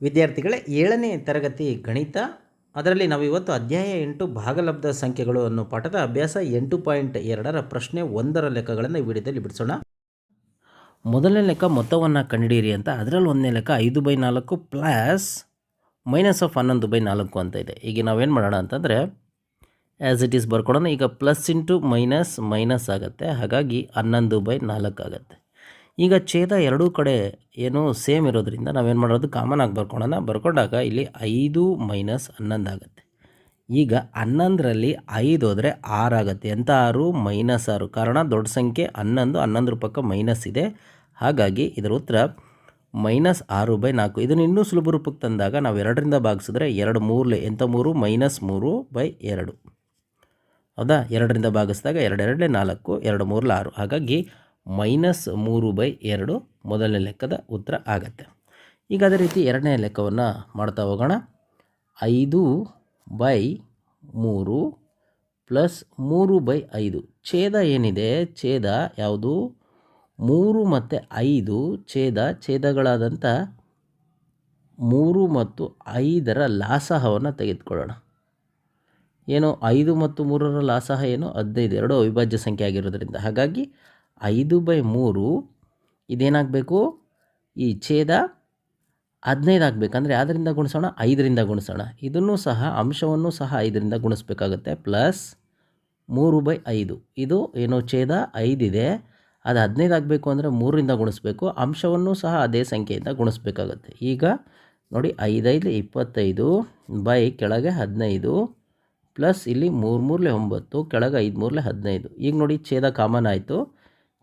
ವಿದ್ಯಾರ್ಥಿಗಳೇ ಏಳನೇ ತರಗತಿ ಗಣಿತ, ಅದರಲ್ಲಿ ನಾವು ಇವತ್ತು ಅಧ್ಯಾಯ ಎಂಟು ಭಾಗಲಬ್ಧ ಸಂಖ್ಯೆಗಳು ಅನ್ನೋ ಪಾಠದ ಅಭ್ಯಾಸ ಎಂಟು ಪಾಯಿಂಟ್ ಎರಡರ ಪ್ರಶ್ನೆ ಒಂದರ ಲೆಕ್ಕಗಳನ್ನು ಈ ವಿಡಿಯೋದಲ್ಲಿ ಬಿಡಿಸೋಣ. ಮೊದಲನೇ ಲೆಕ್ಕ ಮೊತ್ತವನ್ನು ಕಂಡುಹಿಡಿಯಿರಿ ಅಂತ, ಅದರಲ್ಲಿ ಒಂದನೇ ಲೆಕ್ಕ ಐದು ಬೈ ನಾಲ್ಕು ಪ್ಲಸ್ ಮೈನಸ್ ಆಫ್ ಹನ್ನೊಂದು ಬೈ ನಾಲ್ಕು ಅಂತ ಇದೆ. ಈಗ ನಾವೇನು ಮಾಡೋಣ ಅಂತಂದರೆ ಆ್ಯಸ್ ಇಟ್ ಈಸ್ ಬರ್ಕೊಡೋಣ, ಈಗ ಪ್ಲಸ್ ಇಂಟು ಮೈನಸ್ ಮೈನಸ್ ಆಗುತ್ತೆ, ಹಾಗಾಗಿ ಹನ್ನೊಂದು ಬೈ ನಾಲ್ಕು ಆಗುತ್ತೆ. ಈಗ ಛೇದ ಎರಡೂ ಕಡೆ ಏನು ಸೇಮ್ ಇರೋದ್ರಿಂದ ನಾವೇನು ಮಾಡೋದು? ಕಾಮನ್ ಆಗಿ ಬರ್ಕೊಳ್ಳೋಣ ಬರ್ಕೊಂಡಾಗ ಇಲ್ಲಿ ಐದು ಮೈನಸ್ ಹನ್ನೊಂದು ಆಗುತ್ತೆ. ಈಗ ಹನ್ನೊಂದರಲ್ಲಿ ಐದು ಹೋದರೆ ಆಗುತ್ತೆ. ಎಂಥ ಆರು? ಮೈನಸ್ ಆರು. ಕಾರಣ ದೊಡ್ಡ ಸಂಖ್ಯೆ ಹನ್ನೊಂದು ಹನ್ನೊಂದರ ಪಕ್ಕ ಮೈನಸ್ ಇದೆ. ಹಾಗಾಗಿ ಇದರ ಉತ್ತರ ಮೈನಸ್ ಆರು ಬೈ ನಾಲ್ಕು. ಇದನ್ನು ಇನ್ನೂ ಸುಲಭ ರೂಪಕ್ಕೆ ತಂದಾಗ ನಾವು ಎರಡರಿಂದ ಭಾಗಿಸಿದ್ರೆ ಎರಡು ಮೂರಲೆ ಎಂಥ ಮೂರು? ಮೈನಸ್ ಮೂರು ಬೈ ಎರಡು. ಹೌದಾ? ಎರಡರಿಂದ ಭಾಗಿಸಿದಾಗ ಎರಡೆರಡಲೆ ನಾಲ್ಕು, ಎರಡು ಮೂರಲೆ ಆರು. ಹಾಗಾಗಿ ಮೈನಸ್ ಮೂರು ಬೈ ಎರಡು ಮೊದಲನೇ ಲೆಕ್ಕದ ಉತ್ತರ ಆಗತ್ತೆ. ಈಗ ಅದೇ ರೀತಿ ಎರಡನೇ ಲೆಕ್ಕವನ್ನು ಮಾಡ್ತಾ ಹೋಗೋಣ. ಐದು ಬೈ ಮೂರು ಪ್ಲಸ್ ಮೂರು ಬೈ ಐದು. ಛೇದ ಏನಿದೆ? ಛೇದ ಯಾವುದು? ಮೂರು ಮತ್ತು ಐದು ಛೇದ, ಛೇದಗಳಾದಂಥ ಮೂರು ಮತ್ತು ಐದರ ಲಾಸಹವನ್ನು ತೆಗೆದುಕೊಳ್ಳೋಣ. ಏನು ಐದು ಮತ್ತು ಮೂರರ ಲಾಸಹ ಏನು? ಹದಿನೈದು. ಎರಡು ಅವಿಭಾಜ್ಯ ಸಂಖ್ಯೆ ಆಗಿರೋದ್ರಿಂದ. ಹಾಗಾಗಿ ಐದು ಬೈ ಮೂರು ಇದೇನಾಗಬೇಕು? ಈ ಛೇದ ಹದಿನೈದು ಆಗಬೇಕಂದ್ರೆ ಯಾವುದರಿಂದ ಗುಣಿಸೋಣ, ಐದರಿಂದ ಗುಣಿಸೋಣ. ಇದನ್ನು ಸಹ, ಅಂಶವನ್ನು ಸಹ ಐದರಿಂದ ಗುಣಿಸ್ಬೇಕಾಗುತ್ತೆ. ಪ್ಲಸ್ ಮೂರು ಬೈ ಐದು. ಇದು ಏನು ಛೇದ ಐದಿದೆ. ಅದು ಹದಿನೈದು ಆಗಬೇಕು ಅಂದರೆ ಮೂರರಿಂದ ಗುಣಿಸ್ಬೇಕು. ಅಂಶವನ್ನು ಸಹ ಅದೇ ಸಂಖ್ಯೆಯಿಂದ ಗುಣಿಸ್ಬೇಕಾಗುತ್ತೆ. ಈಗ ನೋಡಿ ಐದೈದು ಇಪ್ಪತ್ತೈದು ಬೈ ಕೆಳಗೆ ಹದಿನೈದು ಪ್ಲಸ್ ಇಲ್ಲಿ ಮೂರು ಮೂರಲೆ ಒಂಬತ್ತು, ಕೆಳಗೆ ಐದು ಮೂರಲೆ ಹದಿನೈದು. ಈಗ ನೋಡಿ, ಛೇದ ಕಾಮನ್ ಆಯಿತು.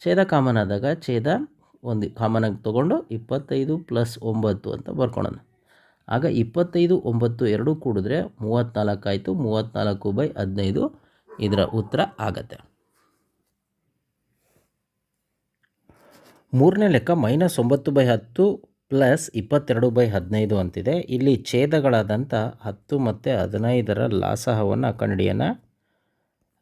ಛೇದ ಕಾಮನ್ ಆದಾಗ ಛೇದ ಒಂದು ಕಾಮನಾಗಿ ತೊಗೊಂಡು ಇಪ್ಪತ್ತೈದು ಪ್ಲಸ್ ಒಂಬತ್ತು ಅಂತ ಬರ್ಕೊಳ್ಳೋಣ ಆಗ ಇಪ್ಪತ್ತೈದು, ಒಂಬತ್ತು ಎರಡು ಕೂಡಿದ್ರೆ ಮೂವತ್ತ್ನಾಲ್ಕು ಆಯಿತು ಮೂವತ್ತ್ನಾಲ್ಕು ಬೈ ಹದಿನೈದು ಇದರ ಉತ್ತರ ಆಗತ್ತೆ. ಮೂರನೇ ಲೆಕ್ಕ ಮೈನಸ್ ಒಂಬತ್ತು ಬೈ ಹತ್ತು ಪ್ಲಸ್ ಇಪ್ಪತ್ತೆರಡು ಬೈ ಹದಿನೈದು ಅಂತಿದೆ. ಇಲ್ಲಿ ಛೇದಗಳಾದಂಥ ಹತ್ತು ಮತ್ತು ಹದಿನೈದರ ಲಾಸಹವನ್ನು ಕಂಡುಹಿಡಿಯೋಣ.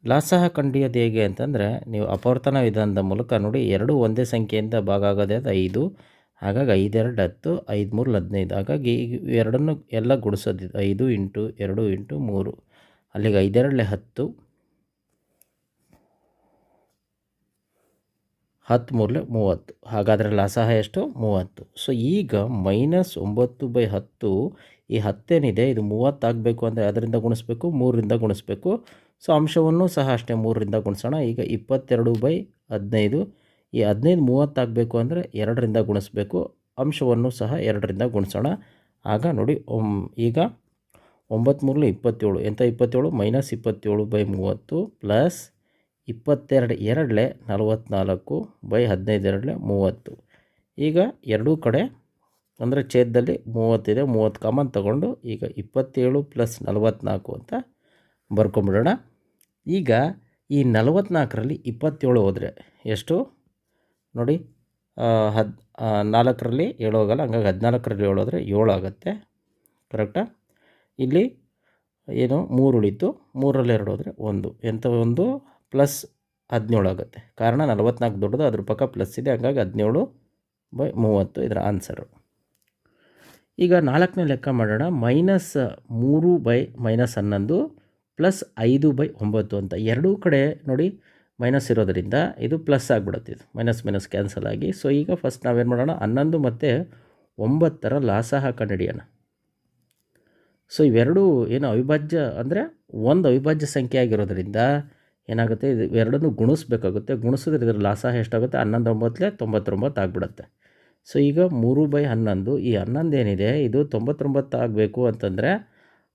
ಲಾಸಹ ಕಂಡುಹಿಡಿಯೋದು ಹೇಗೆ ಅಂತಂದರೆ, ನೀವು ಅಪವರ್ತನ ವಿಧಾನದ ಮೂಲಕ ನೋಡಿ ಎರಡು ಒಂದೇ ಸಂಖ್ಯೆಯಿಂದ ಭಾಗ ಆಗೋದೇ ಅದು ಐದು, ಹಾಗಾಗಿ ಐದೆರಡು ಹತ್ತು ಐದು ಮೂರು ಹದಿನೈದು. ಹಾಗಾಗಿ ಎರಡನ್ನು ಎಲ್ಲ ಗುಡಿಸೋದು ಐದು ಇಂಟು ಎರಡು ಇಂಟು ಮೂರು. ಅಲ್ಲಿಗೆ ಐದೆರಡಲೆ ಹತ್ತು ಹತ್ತು ಮೂರಲೆ ಮೂವತ್ತು. ಹಾಗಾದರೆ ಲಾಸಹ ಎಷ್ಟು? ಮೂವತ್ತು. ಸೊ ಈಗ ಮೈನಸ್ ಒಂಬತ್ತು ಬೈ ಹತ್ತು ಈ ಹತ್ತೇನಿದೆ, ಇದು ಮೂವತ್ತಾಗಬೇಕು ಅಂದರೆ ಅದರಿಂದ ಗುಣಿಸ್ಬೇಕು, ಮೂರರಿಂದ ಗುಣಿಸ್ಬೇಕು. ಸೊ, ಅಂಶವನ್ನು ಸಹ ಅಷ್ಟೇ ಮೂರರಿಂದ ಗುಣಿಸೋಣ. ಈಗ ಇಪ್ಪತ್ತೆರಡು ಬೈ ಹದಿನೈದು. ಈ ಹದಿನೈದು ಮೂವತ್ತಾಗಬೇಕು ಅಂದರೆ ಎರಡರಿಂದ ಗುಣಿಸ್ಬೇಕು. ಅಂಶವನ್ನು ಸಹ ಎರಡರಿಂದ ಗುಣಿಸೋಣ. ಆಗ ನೋಡಿ, ಒಮ್, ಈಗ ಒಂಬತ್ತ್ಮೂರಲ್ಲಿ ಮೂರಲು ಇಪ್ಪತ್ತೇಳು. ಎಂಥ ಇಪ್ಪತ್ತೇಳು? ಮೈನಸ್ ಇಪ್ಪತ್ತೇಳು ಬೈ ಮೂವತ್ತು ಪ್ಲಸ್ ಇಪ್ಪತ್ತೆರಡು, ಎರಡಲೆ ನಲವತ್ತ್ನಾಲ್ಕು ಬೈ ಹದಿನೈದು, ಎರಡಲೆ ಮೂವತ್ತು. ಈಗ ಎರಡೂ ಕಡೆ ಅಂದರೆ ಛೇದದಲ್ಲಿ ಮೂವತ್ತಿದೆ, ಮೂವತ್ತು ಕಾಮನ್ ತಗೊಂಡು ಈಗ ಇಪ್ಪತ್ತೇಳು ಪ್ಲಸ್ ನಲವತ್ತ್ನಾಲ್ಕು ಅಂತ ಬರ್ಕೊಂಬಿಡೋಣ. ಈಗ ಈ ನಲವತ್ತ್ನಾಲ್ಕರಲ್ಲಿ ಇಪ್ಪತ್ತೇಳು ಹೋದರೆ ಎಷ್ಟು? ನೋಡಿ ಹದ್ ನಾಲ್ಕರಲ್ಲಿ ಏಳು ಹೋಗಲ್ಲ ಹಂಗಾಗಿ ಹದಿನಾಲ್ಕರಲ್ಲಿ ಏಳು ಹೋದರೆ ಏಳು ಆಗುತ್ತೆ. ಕರೆಕ್ಟಾ ಇಲ್ಲಿ ಏನು, ಮೂರು ಉಳಿತು, ಮೂರರಲ್ಲಿ ಎರಡು ಹೋದರೆ ಒಂದು. ಎಂಥ ಒಂದು? ಪ್ಲಸ್ ಹದಿನೇಳು ಆಗುತ್ತೆ. ಕಾರಣ ನಲವತ್ನಾಲ್ಕು ದೊಡ್ಡದು, ಅದ್ರ ಪಕ್ಕ ಪ್ಲಸ್ ಇದೆ, ಹಂಗಾಗಿ ಹದಿನೇಳು ಬೈ ಮೂವತ್ತು ಇದರ ಆನ್ಸರು ಈಗ ನಾಲ್ಕನೇ ಲೆಕ್ಕ ಮಾಡೋಣ. ಮೈನಸ್ ಮೂರು ಬೈ ಮೈನಸ್ ಹನ್ನೊಂದು ಪ್ಲಸ್ ಐದು ಬೈ ಒಂಬತ್ತು ಅಂತ ಎರಡೂ ಕಡೆ ನೋಡಿ ಮೈನಸ್ ಇರೋದರಿಂದ ಇದು ಪ್ಲಸ್ ಆಗಿಬಿಡುತ್ತೆ ಇದು. ಮೈನಸ್ ಮೈನಸ್ ಕ್ಯಾನ್ಸಲ್ ಆಗಿ. ಸೊ ಈಗ ಫಸ್ಟ್ ನಾವೇನು ಮಾಡೋಣ? ಹನ್ನೊಂದು ಮತ್ತು ಒಂಬತ್ತರ ಲಾಸಹ ಕಂಡುಹಿಡಿಯೋಣ. ಸೊ ಇವೆರಡೂ ಏನು ಅವಿಭಾಜ್ಯ ಅಂದರೆ ಒಂದು ಅವಿಭಾಜ್ಯ ಸಂಖ್ಯೆ ಆಗಿರೋದರಿಂದ ಏನಾಗುತ್ತೆ? ಇದು ಎರಡನ್ನೂ ಗುಣಿಸ್ಬೇಕಾಗುತ್ತೆ. ಗುಣಿಸಿದ್ರೆ ಇದರ ಲಾಸ ಎಷ್ಟಾಗುತ್ತೆ? ಹನ್ನೊಂದು ಒಂಬತ್ತಲೇ ತೊಂಬತ್ತೊಂಬತ್ತು ಆಗಿಬಿಡುತ್ತೆ. ಸೊ ಈಗ ಮೂರು ಬೈ ಹನ್ನೊಂದು, ಈ ಹನ್ನೊಂದು ಏನಿದೆ ಇದು ತೊಂಬತ್ತೊಂಬತ್ತು ಆಗಬೇಕು ಅಂತಂದರೆ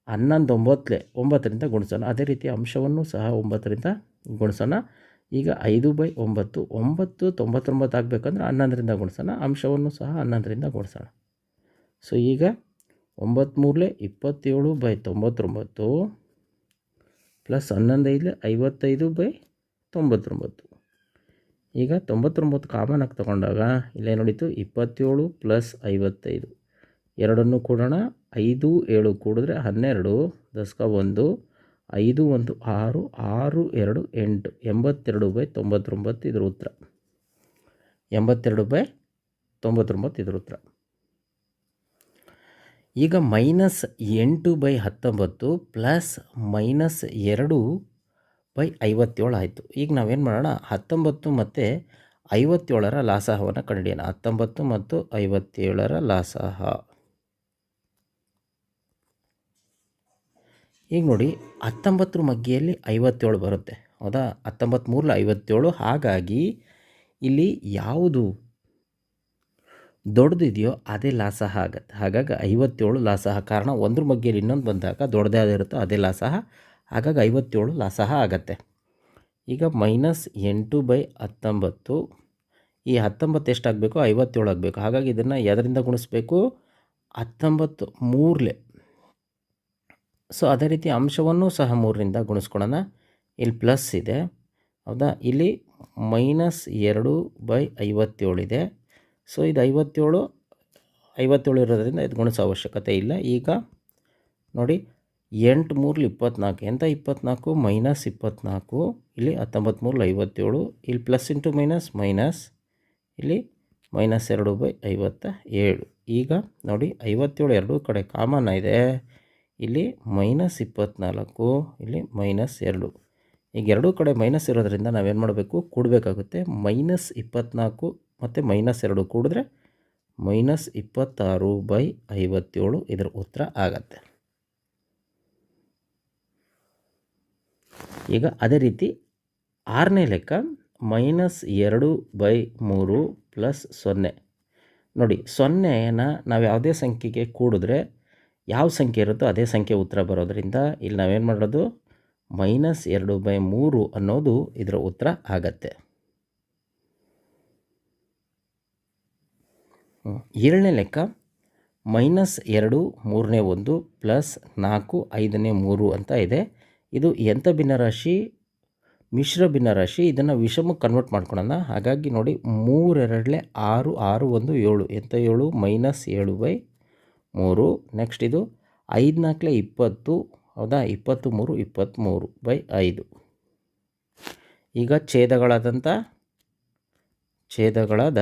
ಹನ್ನೊಂದು ಒಂಬತ್ತಲೆ ಒಂಬತ್ತರಿಂದ ಗುಣಿಸೋಣ. ಅದೇ ರೀತಿ ಅಂಶವನ್ನು ಸಹ ಒಂಬತ್ತರಿಂದ ಗುಣಿಸೋಣ. ಈಗ ಐದು ಬೈ ಒಂಬತ್ತು ಒಂಬತ್ತು ತೊಂಬತ್ತೊಂಬತ್ತು ಆಗಬೇಕಂದ್ರೆ ಹನ್ನೊಂದರಿಂದ ಗುಣಿಸೋಣ. ಅಂಶವನ್ನು ಸಹ ಹನ್ನೊಂದರಿಂದ ಗುಣಿಸೋಣ. ಸೊ ಈಗ ಒಂಬತ್ತ್ಮೂರಲೆ ಇಪ್ಪತ್ತೇಳು ಬೈ ತೊಂಬತ್ತೊಂಬತ್ತು, ಪ್ಲಸ್ ಹನ್ನೊಂದೈದಲೆ ಐವತ್ತೈದು ಬೈ ತೊಂಬತ್ತೊಂಬತ್ತು. ಈಗ ತೊಂಬತ್ತೊಂಬತ್ತು ಕಾಮನ್ ಆಗಿ ತೊಗೊಂಡಾಗ ಇಲ್ಲೇ ನೋಡಿತು ಇಪ್ಪತ್ತೇಳು ಪ್ಲಸ್ ಐವತ್ತೈದು. ಎರಡನ್ನು ಕೂಡೋಣ ಐದು ಏಳು ಕೂಡಿದ್ರೆ ಹನ್ನೆರಡು ದಸ್ಕ ಒಂದು, ಐದು ಒಂದು ಆರು ಆರು ಎರಡು ಎಂಟು, ಎಂಬತ್ತೆರಡು ಬೈ ತೊಂಬತ್ತೊಂಬತ್ತು ಇದ್ರ ಉತ್ತರ. ಎಂಬತ್ತೆರಡು ಬೈ ತೊಂಬತ್ತೊಂಬತ್ತು ಇದ್ರ ಉತ್ತರ. ಈಗ ಮೈನಸ್ ಎಂಟು ಬೈ ಹತ್ತೊಂಬತ್ತು ಪ್ಲಸ್ ಮೈನಸ್ ಎರಡು ಬೈ ಐವತ್ತೇಳು ಆಯಿತು. ಈಗ ನಾವೇನು ಮಾಡೋಣ? ಹತ್ತೊಂಬತ್ತು ಮತ್ತು ಐವತ್ತೇಳರ ಲಾಸಹವನ್ನು ಕಂಡುಹಿಡಿಯೋಣ. ಹತ್ತೊಂಬತ್ತು ಮತ್ತು ಐವತ್ತೇಳರ ಲಾಸಹ. ಈಗ ನೋಡಿ, ಹತ್ತೊಂಬತ್ತರ ಮಗ್ಗಿಯಲ್ಲಿ ಐವತ್ತೇಳು ಬರುತ್ತೆ. ಹೌದಾ? ಹತ್ತೊಂಬತ್ತ್ಮೂರಲ್ಲಿ ಐವತ್ತೇಳು. ಹಾಗಾಗಿ ಇಲ್ಲಿ ಯಾವುದು ದೊಡ್ಡದಿದೆಯೋ ಅದೇ ಲಾಸಹ ಆಗುತ್ತೆ. ಹಾಗಾಗಿ ಐವತ್ತೇಳು ಲಾಸಹ ಕಾರಣ ಒಂದ್ರ ಮಗ್ಗಿಯಲ್ಲಿ ಇನ್ನೊಂದು ಬಂದಾಗ ದೊಡ್ಡದೇ ಆಗಿರುತ್ತೋ ಅದೇ ಲಾಸಹ ಹಾಗಾಗಿ ಐವತ್ತೇಳು ಸಹ ಆಗತ್ತೆ. ಈಗ ಮೈನಸ್ ಎಂಟು ಬೈ ಹತ್ತೊಂಬತ್ತು, ಈ ಹತ್ತೊಂಬತ್ತು ಎಷ್ಟಾಗಬೇಕು? ಐವತ್ತೇಳು ಆಗಬೇಕು. ಹಾಗಾಗಿ ಇದನ್ನು ಎದರಿಂದ ಗುಣಿಸ್ಬೇಕು? ಹತ್ತೊಂಬತ್ತು ಮೂರಲೆ. ಸೊ ಅದೇ ರೀತಿ ಅಂಶವನ್ನು ಸಹ ಮೂರರಿಂದ ಗುಣಿಸ್ಕೊಳೋಣ. ಇಲ್ಲಿ ಪ್ಲಸ್ ಇದೆ. ಹೌದಾ? ಇಲ್ಲಿ ಮೈನಸ್ ಎರಡು ಬೈ ಐವತ್ತೇಳಿದೆ ಸೊ ಇದು ಐವತ್ತೇಳು ಐವತ್ತೇಳು ಇರೋದರಿಂದ ಇದು ಗುಣಿಸೋ ಅವಶ್ಯಕತೆ ಇಲ್ಲ. ಈಗ ನೋಡಿ ಎಂಟು ಮೂರಲ್ಲಿ ಇಪ್ಪತ್ನಾಲ್ಕು ಎಂಥ ಇಪ್ಪತ್ನಾಲ್ಕು? ಮೈನಸ್ ಇಪ್ಪತ್ನಾಲ್ಕು, ಇಲ್ಲಿ ಹತ್ತೊಂಬತ್ತು ಮೂರಲ್ಲಿ ಐವತ್ತೇಳು, ಇಲ್ಲಿ ಪ್ಲಸ್ ಇಂಟು ಮೈನಸ್ ಮೈನಸ್, ಇಲ್ಲಿ ಮೈನಸ್ ಎರಡು ಬೈ ಐವತ್ತ ಏಳು. ಈಗ ನೋಡಿ, ಐವತ್ತೇಳು ಎರಡೂ ಕಡೆ ಕಾಮನ್ ಇದೆ ಇಲ್ಲಿ ಮೈನಸ್ ಇಪ್ಪತ್ತ್ನಾಲ್ಕು ಇಲ್ಲಿ ಮೈನಸ್ ಎರಡು. ಈಗ ಎರಡೂ ಕಡೆ ಮೈನಸ್ ಇರೋದ್ರಿಂದ ನಾವೇನು ಮಾಡಬೇಕು? ಕೂಡಬೇಕಾಗುತ್ತೆ. ಮೈನಸ್ ಇಪ್ಪತ್ತ್ನಾಲ್ಕು ಮತ್ತು ಮೈನಸ್ ಎರಡು ಕೂಡಿದ್ರೆ ಮೈನಸ್ ಇಪ್ಪತ್ತಾರು ಬೈ ಐವತ್ತೇಳು ಇದರ ಉತ್ತರ ಆಗತ್ತೆ. ಈಗ ಅದೇ ರೀತಿ ಆರನೇ ಲೆಕ್ಕ ಮೈನಸ್ ಎರಡು ಬೈ ಮೂರು ಪ್ಲಸ್ ಸೊನ್ನೆ. ನೋಡಿ ಸೊನ್ನೆನ ನಾವು ಯಾವುದೇ ಸಂಖ್ಯೆಗೆ ಕೂಡಿದ್ರೆ ಯಾವ ಸಂಖ್ಯೆ ಇರುತ್ತೋ ಅದೇ ಸಂಖ್ಯೆ ಉತ್ತರ ಬರೋದರಿಂದ ಇಲ್ಲಿ ನಾವೇನು ಮಾಡೋದು ಮೈನಸ್ ಎರಡು ಬೈ ಮೂರು ಅನ್ನೋದು ಇದರ ಉತ್ತರ ಆಗತ್ತೆ. ಏಳನೇ ಲೆಕ್ಕ ಮೈನಸ್ ಎರಡು ಮೂರನೇ ಒಂದು ಪ್ಲಸ್ ನಾಲ್ಕು ಐದನೇ ಮೂರು ಅಂತ ಇದೆ. ಇದು ಎಂಥ ಭಿನ್ನರಾಶಿ ಮಿಶ್ರ ಭಿನ್ನರಾಶಿ ಇದನ್ನು ವಿಷಮಕ್ಕೆ ಕನ್ವರ್ಟ್ ಮಾಡ್ಕೊಳ್ಳೋಣ ಹಾಗಾಗಿ ನೋಡಿ, ಮೂರೆರಡಲೆ ಆರು ಆರು, ಒಂದು, ಏಳು. ಎಂಥ ಏಳು? ಮೈನಸ್ ಏಳು ಬೈ ಮೂರು. ನೆಕ್ಸ್ಟ್ ಇದು ಐದು ನಾಲ್ಕಲೆ ಇಪ್ಪತ್ತು. ಹೌದಾ? ಇಪ್ಪತ್ತು ಮೂರು ಇಪ್ಪತ್ತ್ಮೂರು ಬೈ ಐದು. ಈಗ ಛೇದಗಳಾದಂಥ, ಛೇದಗಳಾದ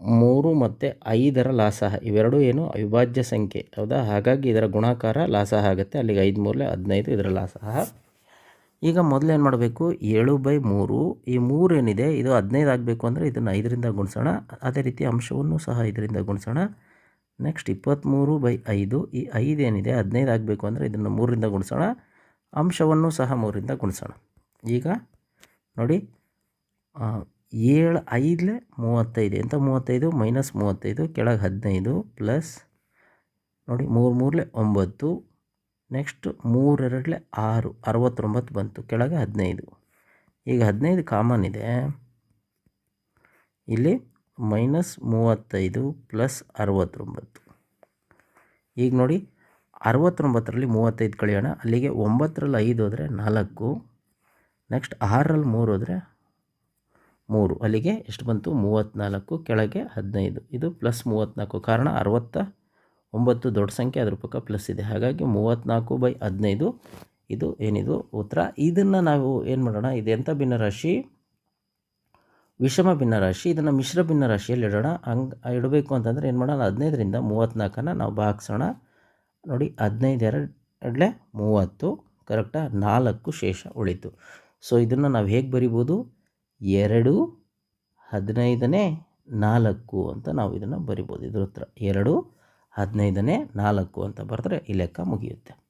ಮೂರು ಮತ್ತು ಐದರ ಲಾಸಹ. ಇವೆರಡೂ ಏನು? ಅವಿಭಾಜ್ಯ ಸಂಖ್ಯೆ. ಹೌದಾ? ಹಾಗಾಗಿ ಇದರ ಗುಣಾಕಾರ ಲಾಸಹ ಆಗುತ್ತೆ. ಅಲ್ಲಿಗೆ ಐದು ಮೂರಲೆ ಹದಿನೈದು ಇದರ ಲಾಸಹ. ಈಗ ಮೊದಲು ಏನು ಮಾಡಬೇಕು? ಏಳು ಬೈ ಮೂರು. ಈ ಮೂರು ಏನಿದೆ? ಇದು ಹದಿನೈದು ಆಗಬೇಕು ಅಂದರೆ ಇದನ್ನು ಐದರಿಂದ ಗುಣಿಸೋಣ. ಅದೇ ರೀತಿ ಅಂಶವನ್ನು ಸಹ ಇದರಿಂದ ಗುಣಿಸೋಣ. ನೆಕ್ಸ್ಟ್ ಇಪ್ಪತ್ತ್ಮೂರು ಬೈ ಐದು. ಈ ಐದು ಏನಿದೆ? ಹದಿನೈದು ಆಗಬೇಕು ಅಂದರೆ ಇದನ್ನು ಮೂರರಿಂದ ಗುಣಿಸೋಣ. ಅಂಶವನ್ನು ಸಹ ಮೂರರಿಂದ ಗುಣಿಸೋಣ. ಈಗ ನೋಡಿ. ಏಳು ಐದಲೆ ಮೂವತ್ತೈದು. ಎಂತ ಮೂವತ್ತೈದು? ಮೈನಸ್ ಮೂವತ್ತೈದು, ಕೆಳಗೆ ಹದಿನೈದು ಪ್ಲಸ್ ನೋಡಿ ಮೂರು ಮೂರಲೆ ಒಂಬತ್ತು. ನೆಕ್ಸ್ಟ್ ಮೂರೆರಡಲೆ ಆರು, ಅರವತ್ತೊಂಬತ್ತು ಬಂತು. ಕೆಳಗೆ ಹದಿನೈದು. ಈಗ ಹದಿನೈದು ಕಾಮನ್ ಇದೆ. ಇಲ್ಲಿ ಮೈನಸ್ ಮೂವತ್ತೈದು ಪ್ಲಸ್ ಅರವತ್ತೊಂಬತ್ತು. ಈಗ ನೋಡಿ ಅರವತ್ತೊಂಬತ್ತರಲ್ಲಿ ಮೂವತ್ತೈದು ಕಳೆಯೋಣ. ಅಲ್ಲಿಗೆ ಒಂಬತ್ತರಲ್ಲಿ ಐದು ಹೋದರೆ ನಾಲ್ಕು. ನೆಕ್ಸ್ಟ್ ಆರರಲ್ಲಿ ಮೂರು ಹೋದರೆ ಮೂರು ಅಲ್ಲಿಗೆ ಎಷ್ಟು ಬಂತು? ಮೂವತ್ತ್ನಾಲ್ಕು ಕೆಳಗೆ ಹದಿನೈದು. ಇದು ಪ್ಲಸ್ ಮೂವತ್ತ್ನಾಲ್ಕು ಕಾರಣ ಅರವತ್ತ ಒಂಬತ್ತು ದೊಡ್ಡ ಸಂಖ್ಯೆ, ಅದ್ರ ಪಕ್ಕ ಪ್ಲಸ್ ಇದೆ. ಹಾಗಾಗಿ ಮೂವತ್ತ್ನಾಲ್ಕು ಬೈ ಹದಿನೈದು, ಇದು ಏನಿದು? ಉತ್ತರ. ಇದನ್ನು ನಾವು ಏನು ಮಾಡೋಣ? ಇದು ಎಂಥ ಭಿನ್ನರಾಶಿ? ವಿಷಮ ಭಿನ್ನರಾಶಿ. ಇದನ್ನು ಮಿಶ್ರ ಭಿನ್ನರಾಶಿಯಲ್ಲಿ ಇಡೋಣ. ಹಂಗೆ ಇಡಬೇಕು ಅಂತಂದರೆ ಏನು ಮಾಡೋಣ? ಹದಿನೈದರಿಂದ ಮೂವತ್ತ್ನಾಲ್ಕನ್ನು ನಾವು ಭಾಗಿಸೋಣ. ನೋಡಿ, ಹದಿನೈದು ಎರಡಲೆ ಮೂವತ್ತು. ಕರೆಕ್ಟಾಗಿ ನಾಲ್ಕು ಶೇಷ ಉಳಿತು. ಸೊ ಇದನ್ನು ನಾವು ಹೇಗೆ ಬರಿಬೋದು? ಎರಡು, ಹದಿನೈದನೇ ನಾಲ್ಕು ಅಂತ ನಾವು ಇದನ್ನು ಬರಿಬೋದು. ಇದ್ರ ಉತ್ತರ ಎರಡು, ಹದಿನೈದನೇ ನಾಲ್ಕು ಅಂತ ಬರೆದ್ರೆ ಈ ಲೆಕ್ಕ ಮುಗಿಯುತ್ತೆ.